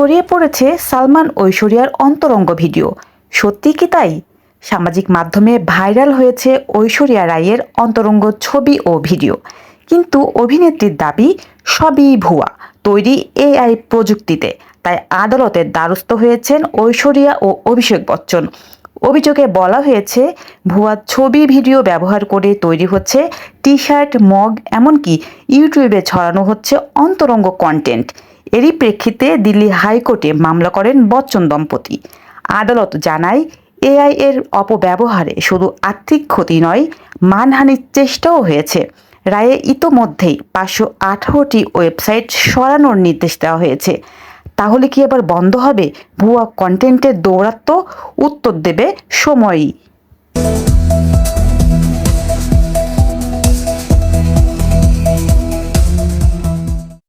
ছড়িয়ে পড়েছে সালমান ঐশ্বরিয়ার অন্তরঙ্গ ভিডিও। সত্যি কি তাই? সামাজিক মাধ্যমে ভাইরাল হয়েছে ঐশ্বরিয়া রায়ের অন্তরঙ্গ ছবি ও ভিডিও। কিন্তু অভিনেত্রীর দাবি, সবই ভুয়া, তৈরি এআই প্রযুক্তিতে। তাই আদালতের দ্বারস্থ হয়েছেন ঐশ্বরিয়া ও অভিষেক বচ্চন। অভিযোগে বলা হয়েছে, ভুয়া ছবি, ভিডিও ব্যবহার করে তৈরি হচ্ছে টি শার্ট মগ, এমনকি ইউটিউবে ছড়ানো হচ্ছে অন্তরঙ্গ কন্টেন্ট এরই প্রেক্ষিতে দিল্লি হাইকোর্টে মামলা করেন বচ্চন দম্পতি। আদালত জানায়, এআই এর অপব্যবহারে শুধু আর্থিক ক্ষতি নয়, মানহানির চেষ্টাও হয়েছে। রায়ে ইতোমধ্যেই পাঁচশো আঠারোটি ওয়েবসাইট সরানোর নির্দেশ দেওয়া হয়েছে। তাহলে কি আবার বন্ধ হবে? ভুয়া কন্টেন্টের দৌরাত্ম উত্তর দেবে সময়ই